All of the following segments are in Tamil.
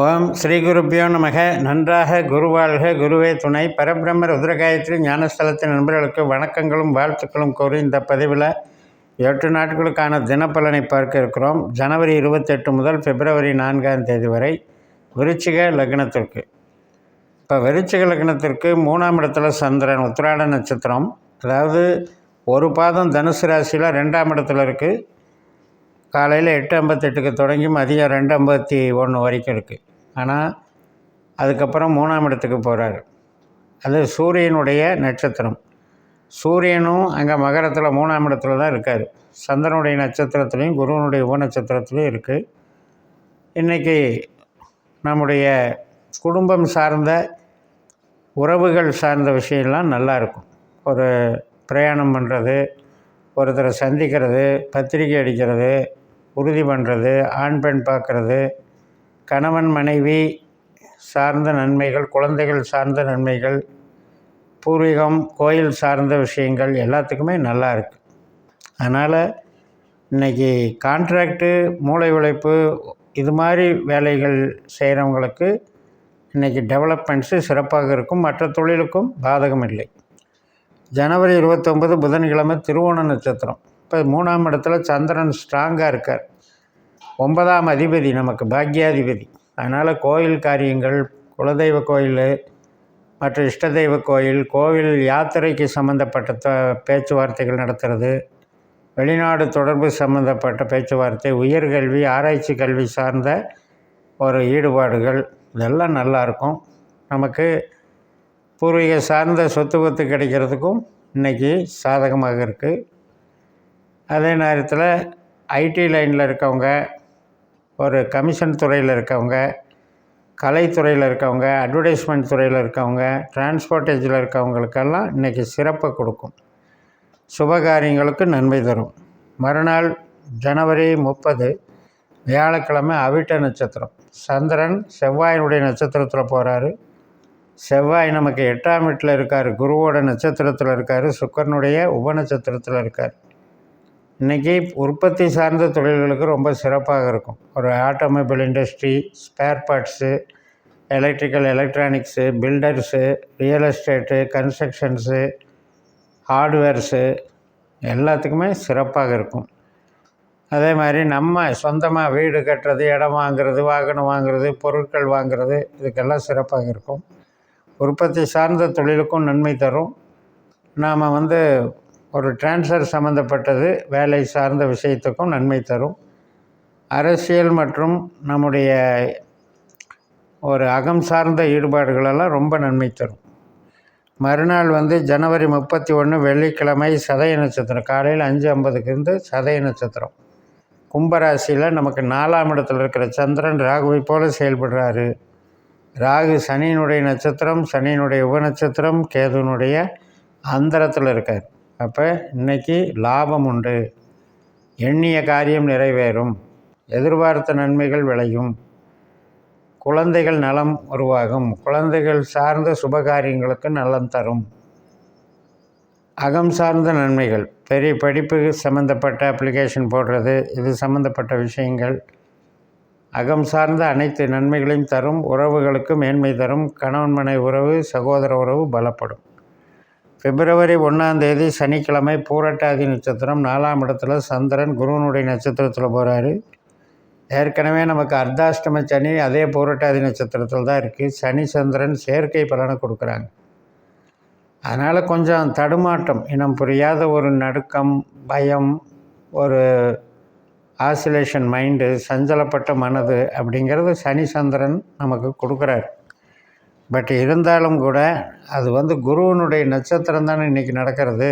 ஓம் ஸ்ரீ குருப்பியோ நமக. நன்றாக குருவாழ்க. குருவே துணை. பரபிரம்ம ருத்ரகாயத்ரி ஞானஸ்தலத்தின் நண்பர்களுக்கு வணக்கங்களும் வாழ்த்துக்களும் கூறி இந்த பதிவில் எட்டு நாட்களுக்கான தினப்பலனை பார்க்க இருக்கிறோம். ஜனவரி இருபத்தெட்டு முதல் பிப்ரவரி நான்காம் தேதி வரை விருச்சிக லக்னத்திற்கு. இப்போ விருச்சிக லக்னத்திற்கு மூணாம் இடத்துல சந்திரன் உத்திராட நட்சத்திரம். அதாவது ஒரு பாதம் தனுசு ராசியில் ரெண்டாம் இடத்துல இருக்குது காலையில் எட்டு ஐம்பத்தெட்டுக்கு தொடங்கி மதியம் ரெண்டு ஐம்பத்தி ஒன்று வரைக்கும் இருக்குது ஆனால் அதுக்கப்புறம் மூணாம் இடத்துக்கு போகிறாரு அது சூரியனுடைய நட்சத்திரம். சூரியனும் அங்கே மகரத்தில் மூணாம் இடத்துல தான் இருக்கார். சந்திரனுடைய நட்சத்திரத்துலேயும் குருவனுடைய உப நட்சத்திரத்துலேயும் இருக்குது இன்றைக்கி நம்முடைய குடும்பம் சார்ந்த உறவுகள் சார்ந்த விஷயம்லாம் நல்லா இருக்கும். ஒரு பிரயாணம் பண்ணுறது ஒருத்தரை சந்திக்கிறது பத்திரிக்கை அடிக்கிறது உறுதி பண்ணுறது ஆண் பெண் பார்க்குறது கணவன் மனைவி சார்ந்த நன்மைகள் குழந்தைகள் சார்ந்த நன்மைகள் பூர்வீகம் கோயில் சார்ந்த விஷயங்கள் எல்லாத்துக்குமே நல்லா இருக்குது அதனால் இன்றைக்கி கான்ட்ராக்டு மூளை உழைப்பு இது மாதிரி வேலைகள் செய்கிறவங்களுக்கு இன்றைக்கி டெவலப்மெண்ட்ஸு சிறப்பாக இருக்கும். மற்ற தொழிலுக்கும் பாதகம் இல்லை. ஜனவரி இருபத்தொம்பது புதன்கிழமை திருவோண நட்சத்திரம். இப்போ மூணாம் இடத்துல சந்திரன் ஸ்ட்ராங்காக இருக்கார். ஒன்பதாம் அதிபதி நமக்கு பாக்யாதிபதி. அதனால் கோயில் காரியங்கள் குலதெய்வ கோயில் மற்ற இஷ்ட தெய்வ கோயில் கோவில் யாத்திரைக்கு சம்மந்தப்பட்ட த பேச்சுவார்த்தைகள் நடத்துறது வெளிநாடு தொடர்பு சம்மந்தப்பட்ட பேச்சுவார்த்தை உயர்கல்வி ஆராய்ச்சி கல்வி சார்ந்த ஒரு ஈடுபாடுகள் இதெல்லாம் நல்லாயிருக்கும் நமக்கு பூர்வீக சார்ந்த சொத்து பத்து கிடைக்கிறதுக்கும் இன்றைக்கி சாதகமாக இருக்குது அதே நேரத்தில் ஐடி லைனில் இருக்கவங்க ஒரு கமிஷன் துறையில் இருக்கவங்க கலைத்துறையில் இருக்கவங்க அட்வர்டைஸ்மெண்ட் துறையில் இருக்கவங்க டிரான்ஸ்போர்ட்டேஜில் இருக்கவங்களுக்கெல்லாம் இன்றைக்கி சிறப்பை கொடுக்கும். சுபகாரியங்களுக்கு நன்மை தரும். மறுநாள் ஜனவரி முப்பது வியாழக்கிழமை அவிட்ட நட்சத்திரம். சந்திரன் செவ்வாயினுடைய நட்சத்திரத்தில் போகிறாரு செவ்வாய் நமக்கு எட்டாம் வீட்டில் இருக்கார். குருவோட நட்சத்திரத்தில் இருக்கார். சுக்கரனுடைய உபநட்சத்திரத்தில் இருக்கார். இன்றைக்கி உற்பத்தி சார்ந்த தொழில்களுக்கு ரொம்ப சிறப்பாக இருக்கும். ஒரு automobile industry spare parts electrical electronics builders real estate constructions hardwares எல்லாத்துக்குமே சிறப்பாக இருக்கும். அதே மாதிரி நம்ம சொந்தமாக வீடு கட்டுறது இடம் வாங்குறது வாகனம் வாங்குறது பொருட்கள் வாங்குறது இதுக்கெல்லாம் சிறப்பாக இருக்கும். உற்பத்தி சார்ந்த தொழிலுக்கும் நன்மை தரும். நாம் வந்து ஒரு டிரான்ஸ்ஃபர் சம்மந்தப்பட்டது வேலை சார்ந்த விஷயத்துக்கும் நன்மை தரும். அரசியல் மற்றும் நம்முடைய ஒரு அகம் சார்ந்த ஈடுபாடுகளெல்லாம் ரொம்ப நன்மை தரும். மறுநாள் வந்து ஜனவரி முப்பத்தி ஒன்று வெள்ளிக்கிழமை சதய நட்சத்திரம். காலையில் அஞ்சு ஐம்பதுக்கு இருந்து சதய நட்சத்திரம். கும்பராசியில் நமக்கு நாலாம் இடத்துல இருக்கிற சந்திரன் ராகுவை போல் செயல்படுறாரு. ராகு சனியினுடைய நட்சத்திரம் சனியினுடைய உப நட்சத்திரம் கேதுனுடைய அந்தரத்தில் இருக்கார். அப்போ இன்றைக்கி லாபம் உண்டு. எண்ணிய காரியம் நிறைவேறும். எதிர்பார்த்த நன்மைகள் விளையும். குழந்தைகள் நலம் உருவாகும். குழந்தைகள் சார்ந்த சுபகாரியங்களுக்கு நலம் தரும். அகம் சார்ந்த நன்மைகள். பெரிய படிப்பு சம்மந்தப்பட்ட அப்ளிகேஷன் போடுறது இது சம்மந்தப்பட்ட விஷயங்கள். அகம் சார்ந்த அனைத்து நன்மைகளையும் தரும். உறவுகளுக்கு மேன்மை தரும். கணவன் மனை உறவு சகோதர உறவு பலப்படும். பிப்ரவரி ஒன்றாந்தேதி சனிக்கிழமை பூரட்டாதி நட்சத்திரம் நாலாம் இடத்துல சந்திரன் குருவனுடைய நட்சத்திரத்தில் போகிறாரு ஏற்கனவே நமக்கு அர்த்தாஷ்டம சனி அதே பூரட்டாதி நட்சத்திரத்தில் தான் இருக்குது சனி சந்திரன் செயற்கை பலனை கொடுக்குறாங்க. அதனால் கொஞ்சம் தடுமாட்டம் இனம் புரியாத ஒரு நடுக்கம் பயம் ஒரு ஆசிலேஷன் மைண்டு சஞ்சலப்பட்ட மனது அப்படிங்கிறது சனி சந்திரன் நமக்கு கொடுக்குறாரு. பட் இருந்தாலும் கூட அது வந்து குருவனுடைய நட்சத்திரம் தானே இன்றைக்கி நடக்கிறது.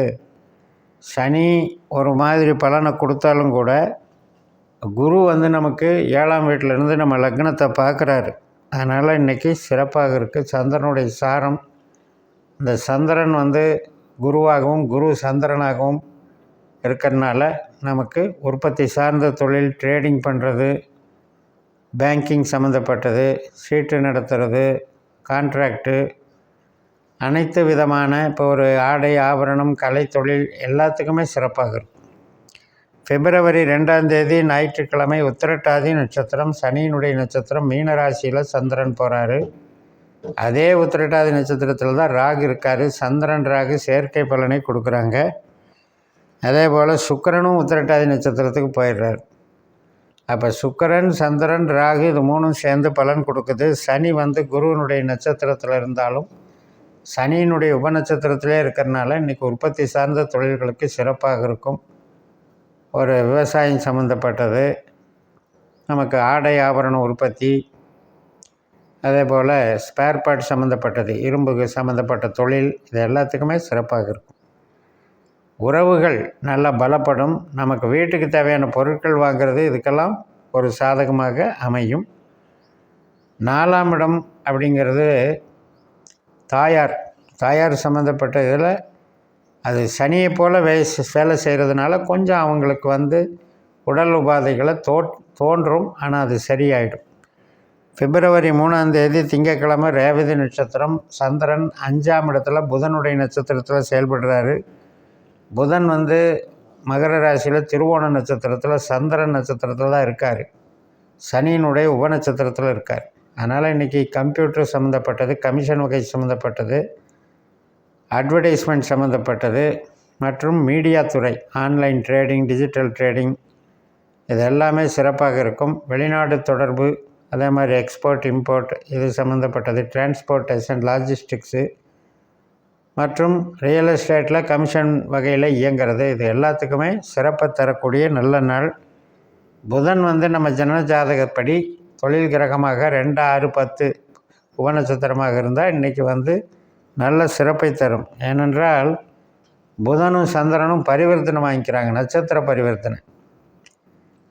சனி ஒரு மாதிரி பலனை கொடுத்தாலும் கூட குரு வந்து நமக்கு ஏழாம் வீட்டிலேருந்து நம்ம லக்னத்தை பார்க்குறாரு. அதனால் இன்றைக்கி சிறப்பாக இருக்குது சந்திரனுடைய சாரம் இந்த சந்திரன் வந்து குருவாகவும் குரு சந்திரனாகவும் இருக்கிறதுனால நமக்கு உற்பத்தி சார்ந்த தொழில் ட்ரேடிங் பண்ணுறது பேங்கிங் சம்மந்தப்பட்டது சீட்டு நடத்துறது கான்ட்ராக்ட்டு அனைத்து விதமான இப்போ ஒரு ஆடை ஆபரணம் கலை தொழில் எல்லாத்துக்குமே சிறப்பாக இருக்கும். பிப்ரவரி ரெண்டாம் தேதி ஞாயிற்றுக்கிழமை உத்திரட்டாதி நட்சத்திரம் சனியினுடைய நட்சத்திரம் மீனராசியில் சந்திரன் போகிறாரு அதே உத்திரட்டாதி நட்சத்திரத்தில் தான் ராகு இருக்கார். சந்திரன் ராகு செயற்கை பலனை கொடுக்குறாங்க. அதே போல் சுக்கரனும் உத்திரட்டாதி நட்சத்திரத்துக்கு போயிடுறாரு. அப்போ சுக்கரன் சந்திரன் ராகு இது மூணும் சேர்ந்து பலன் கொடுக்குது. சனி வந்து குருவனுடைய நட்சத்திரத்தில் இருந்தாலும் சனியினுடைய உபநட்சத்திரத்திலே இருக்கிறனால இன்றைக்கி உற்பத்தி சார்ந்த தொழில்களுக்கு சிறப்பாக இருக்கும். ஒரு விவசாயம் சம்மந்தப்பட்டது நமக்கு ஆடை ஆபரண உற்பத்தி அதே போல் ஸ்பேர் பார்ட் சம்மந்தப்பட்டது இரும்புக்கு சம்மந்தப்பட்ட தொழில் இது எல்லாத்துக்குமே சிறப்பாக இருக்கும். உறவுகள் நல்லா பலப்படும். நமக்கு வீட்டுக்கு தேவையான பொருட்கள் வாங்கிறது இதுக்கெல்லாம் ஒரு சாதகமாக அமையும். நாலாம் இடம் அப்படிங்கிறது தாயார் தாயார் சம்மந்தப்பட்ட இதில் அது சனியை போல் வே வேலை செய்கிறதுனால கொஞ்சம் அவங்களுக்கு வந்து உடல் உபாதைகளை தோ தோன்றும் ஆனால் அது சரியாயிடும். பிப்ரவரி மூணாம் தேதி திங்கக்கிழமை ரேவதி நட்சத்திரம் சந்திரன் அஞ்சாம் இடத்துல புதனுடைய நட்சத்திரத்தில் செயல்படுறாரு. புதன் வந்து மகர ராசியில் திருவோண நட்சத்திரத்தில் சந்திரன் நட்சத்திரத்தில் தான் இருக்கார். சனியினுடைய உப நட்சத்திரத்தில் இருக்கார். அதனால் இன்றைக்கி கம்ப்யூட்டர் சம்மந்தப்பட்டது கமிஷன் வகை சம்மந்தப்பட்டது அட்வர்டைஸ்மெண்ட் சம்மந்தப்பட்டது மற்றும் மீடியா துறை ஆன்லைன் ட்ரேடிங் டிஜிட்டல் ட்ரேடிங் இது எல்லாமே சிறப்பாக இருக்கும். வெளிநாடு தொடர்பு அதே மாதிரி எக்ஸ்போர்ட் இம்போர்ட் இது சம்மந்தப்பட்டது டிரான்ஸ்போர்ட்டேஷன் லாஜிஸ்டிக்ஸு மற்றும் ரியல் எஸ்டேட்டில் கமிஷன் வகையில் இயங்கிறது. இது எல்லாத்துக்குமே சிறப்பை தரக்கூடிய நல்ல நாள். புதன் வந்து நம்ம ஜன ஜாதகப்படி தொழில் கிரகமாக ரெண்டு ஆறு பத்து உபநட்சத்திரமாக இருந்தால் இன்றைக்கி வந்து நல்ல சிறப்பை தரும். ஏனென்றால் புதனும் சந்திரனும் பரிவர்த்தனை வாங்கிக்கிறாங்க. நட்சத்திர பரிவர்த்தனை.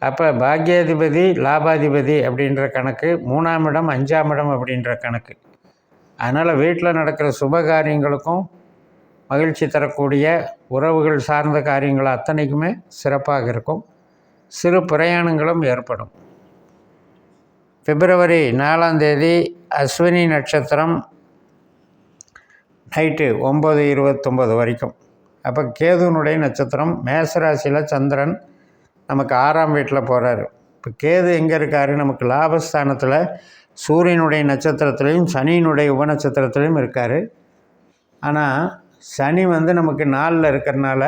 அப்போ பாக்யாதிபதி லாபாதிபதி அப்படின்ற கணக்கு மூணாம் இடம் அஞ்சாம் இடம் அப்படின்ற கணக்கு. அதனால் வீட்டில் நடக்கிற சுப காரியங்களுக்கும் மகிழ்ச்சி தரக்கூடிய உறவுகள் சார்ந்த காரியங்கள் அத்தனைக்குமே சிறப்பாக இருக்கும். சிறு பிரயாணங்களும் ஏற்படும். பிப்ரவரி நாலாம் தேதி அஸ்வினி நட்சத்திரம் நைட்டு ஒம்பது இருபத்தொம்பது வரைக்கும். அப்போ கேதுனுடைய நட்சத்திரம் மேசராசியில் சந்திரன் நமக்கு ஆறாம் வீட்டில் போகிறாரு இப்போ கேது எங்கே இருக்கார்? நமக்கு லாபஸ்தானத்தில் சூரியனுடைய நட்சத்திரத்துலேயும் சனியினுடைய உபநட்சத்திரத்துலேயும் இருக்கார். ஆனால் சனி வந்து நமக்கு நாளில் இருக்கிறனால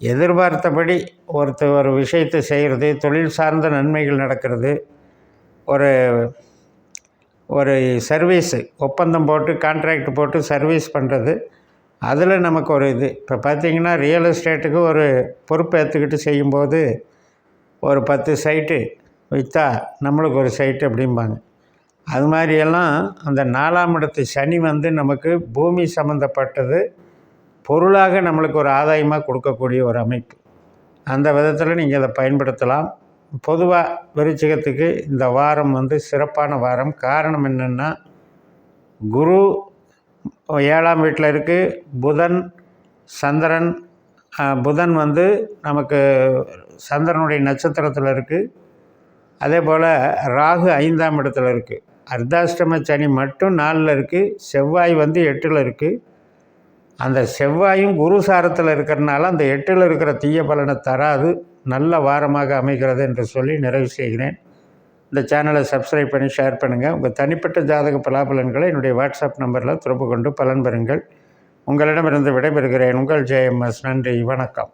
எதிர்பார்த்தபடி ஒருத்தர் ஒரு விஷயத்தை செய்கிறது தொழில் சார்ந்த நன்மைகள் நடக்கிறது ஒரு ஒரு சர்வீஸு ஒப்பந்தம் போட்டு கான்ட்ராக்ட் போட்டு சர்வீஸ் பண்ணுறது அதில் நமக்கு ஒரு இது. இப்போ பார்த்திங்கன்னா ரியல் எஸ்டேட்டுக்கு ஒரு பொறுப்பு ஏற்றுக்கிட்டு செய்யும்போது ஒரு பத்து சைட்டு விற்றா நம்மளுக்கு ஒரு சைட்டு அப்படிம்பாங்க. அது மாதிரியெல்லாம் அந்த நாலாம் இடத்து சனி வந்து நமக்கு பூமி சம்மந்தப்பட்டது பொருளாக நம்மளுக்கு ஒரு ஆதாயமாக கொடுக்கக்கூடிய ஒரு அமைப்பு. அந்த விதத்தில் நீங்கள் அதை பயன்படுத்தலாம். பொதுவாக விருச்சிகத்துக்கு இந்த வாரம் வந்து சிறப்பான வாரம். காரணம் என்னென்னா குரு ஏழாம் வீட்டில் இருக்குது புதன் சந்திரன் புதன் வந்து நமக்கு சந்திரனுடைய நட்சத்திரத்தில் இருக்குது அதே போல் ராகு ஐந்தாம் இடத்துல இருக்குது அர்த்தாஷ்டம சனி மட்டும் நாலில் இருக்குது செவ்வாய் வந்து எட்டில் இருக்குது அந்த செவ்வாயும் குரு சாரத்தில் இருக்கிறனால அந்த எட்டில் இருக்கிற தீய பலனை தராது நல்ல வாரமாக அமைகிறது என்று சொல்லி நிறைவு செய்கிறேன். இந்த சேனலை சப்ஸ்கிரைப் பண்ணி ஷேர் பண்ணுங்கள் உங்கள் தனிப்பட்ட ஜாதக பலாபலன்களை என்னுடைய வாட்ஸ்அப் நம்பரில் தொடர்பு கொண்டு பலன் பெறுங்கள். உங்களிடமிருந்து விடைபெறுகிறேன். உங்கள் ஜெயம்எஸ். நன்றி. வணக்கம்.